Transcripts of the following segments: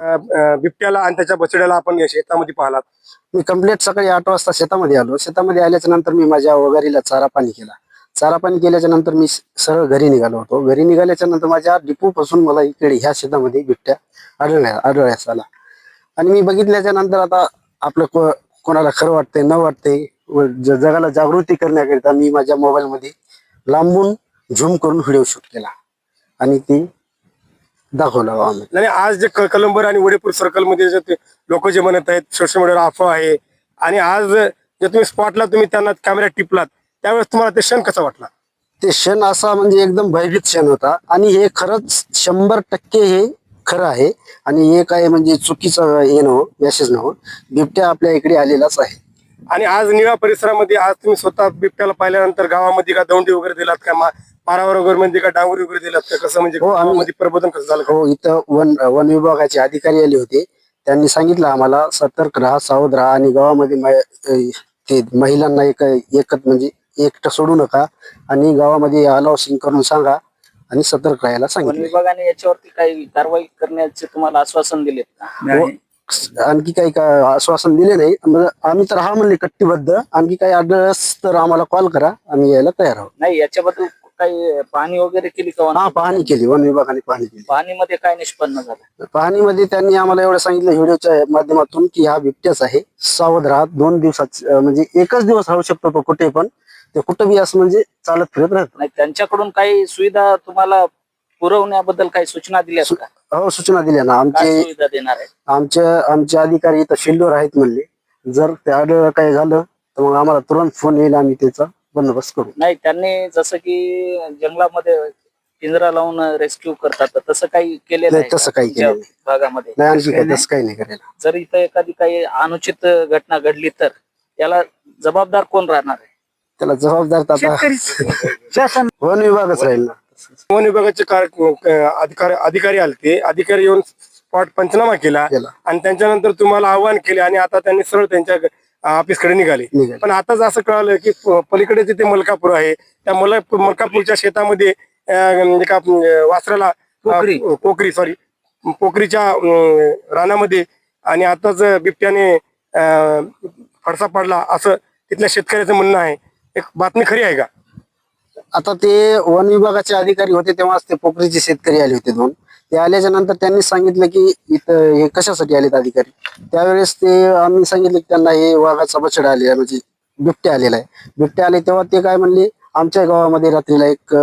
बिबट्याला आणि त्याच्या बछड्याला आपण या शेतामध्ये पाहलात. मी कंप्लीट सकाळी आठ वाजता शेतामध्ये आलो. शेतामध्ये आल्याच्यानंतर मी माझ्या वगैरेला चारा पाणी केला. चारा पाणी केल्याच्यानंतर मी सरळ घरी निघालो होतो. घरी निघाल्याच्या नंतर माझ्या डिपू पासून मला इकडे ह्या शेतामध्ये बिबट्या आढळल्या आढळण्यास आला. आणि मी बघितल्याच्या नंतर आता आपलं को कोणाला खरं वाटतंय न वाटतंय व जगाला जागृती करण्याकरिता मी माझ्या मोबाईलमध्ये लांबून झूम करून व्हिडिओ शूट केला. आणि ती दाखवला आम्ही. आणि आज जे क- कलंबर आणि वडेपूर सर्कलमध्ये जे लोक जे म्हणत आहेत सोशल मीडियावर अफवा आहे आणि आज जे तुम्ही स्पॉटला तुम्ही त्यांना कॅमेरा टिपलात त्यावेळेस तुम्हाला ते क्षण कसा वाटला? ते क्षण असा म्हणजे एकदम भयभीत क्षण होता. आणि हे खरंच शंभर टक्के हे खरं आहे. आणि हे काय म्हणजे चुकीचं हे नव्ह मेसेज नव्ह बिबट्या आपल्या इकडे आलेलाच आहे. आणि आज निळा परिसरामध्ये आज तुम्ही स्वतः बिबट्याला पाहिल्यानंतर गावामध्ये का दौंडी वगैरे दिलात का? मा- पारावर वगैरे म्हणजे का डांगुरी वगैरे दिलात का? कसं म्हणजे हो, आम्ही- गावामध्ये प्रबोधन कसं झालं? का? हो इथं वन वन विभागाचे अधिकारी आले होते. त्यांनी सांगितलं आम्हाला सतर्क राहा सावध राहा आणि गावामध्ये मै- अं, ते महिलांना एक एकत म्हणजे एकटं सोडू नका आणि गावामध्ये अलाउसिंग करून सांगा आणि सतर्क राहायला वन सांगितलं. विभागाने याच्यावरती काही कारवाई करण्याचे तुम्हाला आश्वासन दिले हो, आणखी काही का आश्वासन दिले नाही. मग आम्ही तर हा म्हणले कट्टीबद्ध. आणखी काही आढळस तर आम्हाला कॉल करा. आम्ही यायला तयार आहोत. नाही याच्याबद्दल काही पाहणी वगैरे केली का हा पाहणी केली वन विभागाने पाहणी केली. पाहणीमध्ये काय निष्पन्न झालं? पाहणीमध्ये त्यांनी आम्हाला एवढं सांगितलं व्हिडिओच्या माध्यमातून की हा बिबट्याच आहे सावध राहा दोन दिवसात म्हणजे एकच दिवस राहू शकतो तो कुठे पण ते कुठं बी असं म्हणजे चालत फिरत राहत. नाही त्यांच्याकडून काही सुविधा तुम्हाला पुरवण्याबद्दल काही सूचना दिल्या का? हो सूचना दिल्या ना काय आमचे सुविधा देणार आहे आमचे आमचे अधिकारी इथं फिल्डवर आहेत म्हणले. जर ते आढळ काही झालं तर मग आम्हाला तुरंत फोन येईल आम्ही त्याचा. बंदोबस्त करू. नाही त्यांनी जसं की जंगलामध्ये पिंजरा लावून रेस्क्यू करतात तसं काही केलेलं नाही, आहे का? तसं काही तुमच्या केलेलं नाही. भागामध्ये. नाही आणखी काही तसं काही नाही करायला. जर इथं एखादी काही अनुचित घटना घडली तर याला जबाबदार कोण राहणार आहे? त्याला जबाबदार तर आता शासन. वन विभागच राहील ना. वन विभागाचे कार- अं, अधिकारी अधिकारी आले ते. अधिकारी येऊन स्पॉट पंचनामा केला केला. आणि त्यांच्यानंतर तुम्हाला आव्हान केले आणि आता त्यांनी सरळ त्यांच्या ऑफिसकडे निघाले. निघाले. पण आताच असं कळालं की प- पलीकडे जिथे मलकापूर आहे त्या मल मलकापूरच्या शेतामध्ये अं, म्हणजे अं, वासराला. अं, सॉरी पोखरीच्या अं, रानामध्ये आणि आताच बिबट्याने अं, फडसा पडला असं तिथल्या शेतकऱ्याचं म्हणणं आहे. एक बातमी खरी आहे का? आता ते वन विभागाचे अधिकारी होते तेव्हाच ते पोखरीचे शेतकरी आले होते दोन. ते आल्याच्यानंतर त्यांनी सांगितलं की इथं हे कशासाठी आलेत अधिकारी? त्यावेळेस ते आम्ही सांगितलं की त्यांना हे वाघाचा बछडा आलेला म्हणजे बिबट्या आलेला आहे. बिबट्या आले तेव्हा ते काय म्हणले आमच्या गावामध्ये रात्रीला एक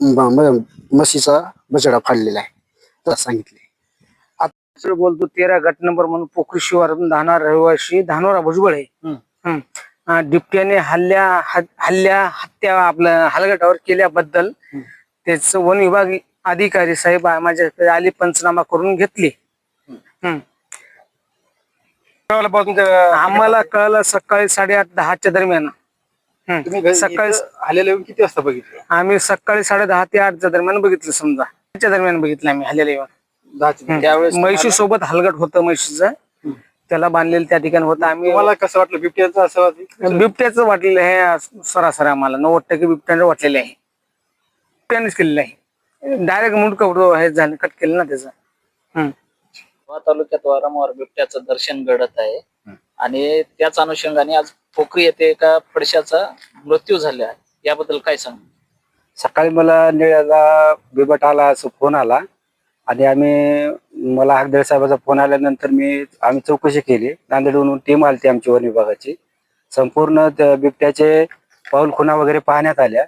म्हशीचा बछडा फाडलेला आहे. तर सांगितले. सर बोलतो तेरा गट नंबर म्हणून पोखरी शिवारातून धाणार रहिवासी धानोरा भुजबळ आहे. बिबट्याने हल्ल्या हल्ल्या हत्या आपल्या हलगटावर केल्याबद्दल त्याच वन विभाग अधिकारी साहेब माझ्याकडे आले पंचनामा करून घेतले. हम्म. कळालं बा तुमच्या आम्हाला कळलं सकाळी साडेआठ दहाच्या दरम्यान. हम्म. सकाळी आलेले येऊन किती वाजता बघितलं? आम्ही सकाळी साडे दहा ते आठच्या दरम्यान बघितलं समजा. च्या दरम्यान बघितलं आम्ही हल्ल्याला येऊन. त्यावेळेस म्हैशी सोबत हलगट होतं म्हशीचं. त्याला बांधलेलं त्या ठिकाणी होतं. आम्ही तुम्हाला कसं वाटलं? बिबट्याचं असं बिबट्याचं वाटलेलं आहे. सरासरी आम्हाला. नव्वद टक्के बिबट्याचं वाटलेलं आहे. बिबट्यानेच केलेलं आहे. डायरेक्ट मुंडकं हे झालं कट केलं ना त्याचं. हम्म. तालुक्यात वारंवार बिबट्याचं दर्शन घडत आहे. आणि त्याच अनुषंगाने आज पोखरी येथे एका फडशाचा मृत्यू झाला आहे. याबद्दल काय सांग? सकाळी मला निळ्याला बिबट आला असं फोन आला. आणि आम्ही मला हाकदळ साहेबाचा फोन आल्यानंतर मी आम्ही चौकशी केली. नांदेडहून टीम आली आमची वन विभागाची. संपूर्ण त्या बिबट्याचे पाऊल खुणा वगैरे पाहण्यात आल्या.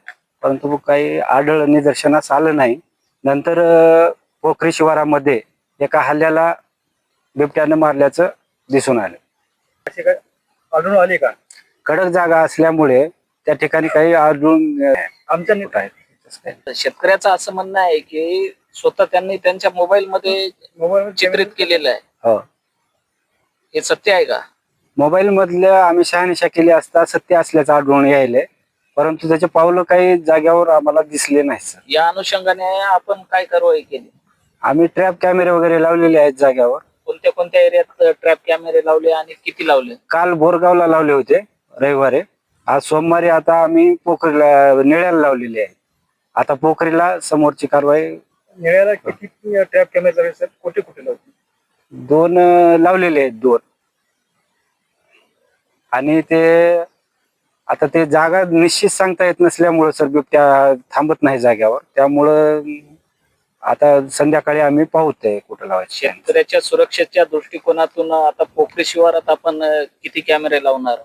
परंतु काही आढळ निदर्शनास आलं नाही. नंतर पोखरी शिवारामध्ये एका हल्ल्याला बिबट्यानं मारल्याचं दिसून आलं. आढळून आले का? कडक जागा असल्यामुळे त्या ठिकाणी काही आढळून आमच्या नाही. शेतकऱ्याचं असं म्हणणं आहे की स्वतः त्यांनी त्यांच्या मोबाईल मध्ये मोबाईल चित्रित केलेलं आहे. हो. हे सत्य आहे का? मोबाईल मधल्या आम्ही शहानिशा केली असता सत्य असल्याचं आढळून यायले परंतु त्याचे पावलं काही जाग्यावर आम्हाला दिसले नाही सर या अनुषंगाने आपण काय कारवाई केली? आम्ही ट्रॅप कॅमेरे वगैरे लावलेले आहेत जाग्यावर. कोणत्या कोणत्या एरियात ट्रॅप कॅमेरे लावले आणि किती लावले? काल बोरगावला लावले होते रविवारी. आज सोमवारी आता आम्ही पोखरीला निळ्याला लावलेले आहे आता पोखरीला समोरची कारवाई निळ्याला किती ट्रॅप कॅमेरा सर कुठे कुठे लावते दोन अं, लावलेले आहेत दोन. आणि ते आता ते जागा निश्चित सांगता येत नसल्यामुळं सर बिबट्या थांबत नाही जाग्यावर. त्यामुळं आता संध्याकाळी आम्ही पाहतोय कुठं लावायचे शेतकऱ्याच्या सुरक्षेच्या दृष्टिकोनातून आता पोखरी शिवारात आपण अं, किती कॅमेरे लावणार?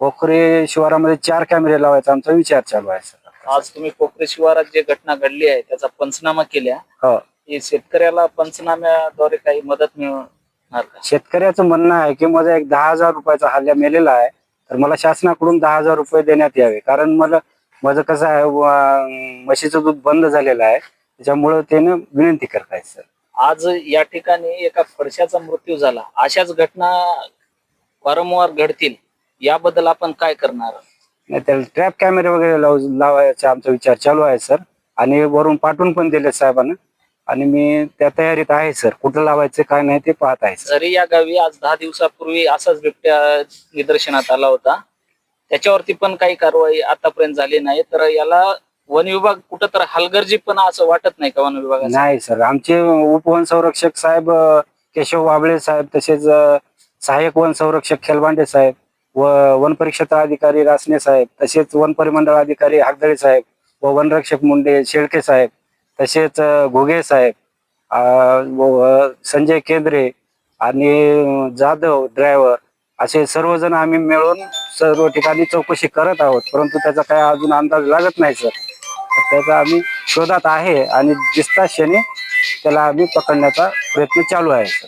पोखरे शिवारामध्ये चार कॅमेरे लावायचा आमचा विचार चालू आहे सर. आज तुम्ही पोखरी शिवारात जे घटना घडली आहे त्याचा पंचनामा केल्या. हो. शेतकऱ्याला पंचनाम्याद्वारे काही मदत मिळणार का? शेतकऱ्याचं म्हणणं आहे की माझा एक दहा हजार रुपयाचा हल्ला मेलेला आहे. तर मला शासनाकडून दहा हजार रुपये देण्यात यावे. कारण मला माझं कसं आहे म्हशीचं दूध बंद झालेलं आहे. त्याच्यामुळं त्यानं विनंती करतायत सर आज या ठिकाणी एका फडशाचा मृत्यू झाला. अशाच घटना वारंवार घडतील याबद्दल आपण काय करणार? नाही त्याला ट्रॅप कॅमेरे वगैरे लाव लावायचा आमचा विचार चालू आहे सर आणि वरून पाठवून पण दिले साहेबांना. आणि मी त्या तयारीत आहे सर. कुठं लावायचं काय नाही ते पाहत आहे सर. जरी या गावी आज दहा दिवसापूर्वी असाच बिबट्या निदर्शनात आला होता. त्याच्यावरती पण काही कारवाई आतापर्यंत झाली नाही. तर याला वन विभाग कुठं तर हलगर्जीपणा असं वाटत नाही का वन विभागाचं? नाही सर. आमचे उपवन संरक्षक साहेब अ, केशव वाबळे साहेब तसेच अ, सहाय्यक वन संरक्षक खेलबांडे साहेब व वन परिक्षेत्र अधिकारी रासने साहेब तसेच वन परिमंडळ अधिकारी हागदळे साहेब व वनरक्षक मुंडे शेळके साहेब तसेच घुगे साहेब संजय केंद्रे आणि जाधव ड्रायव्हर असे सर्वजण आम्ही मिळून सर्व ठिकाणी चौकशी करत आहोत. परंतु त्याचा काही अजून अंदाज लागत नाही सर. त्याचा आम्ही शोधात आहे आणि दिसता क्षणी त्याला आम्ही पकडण्याचा प्रयत्न चालू आहे सर.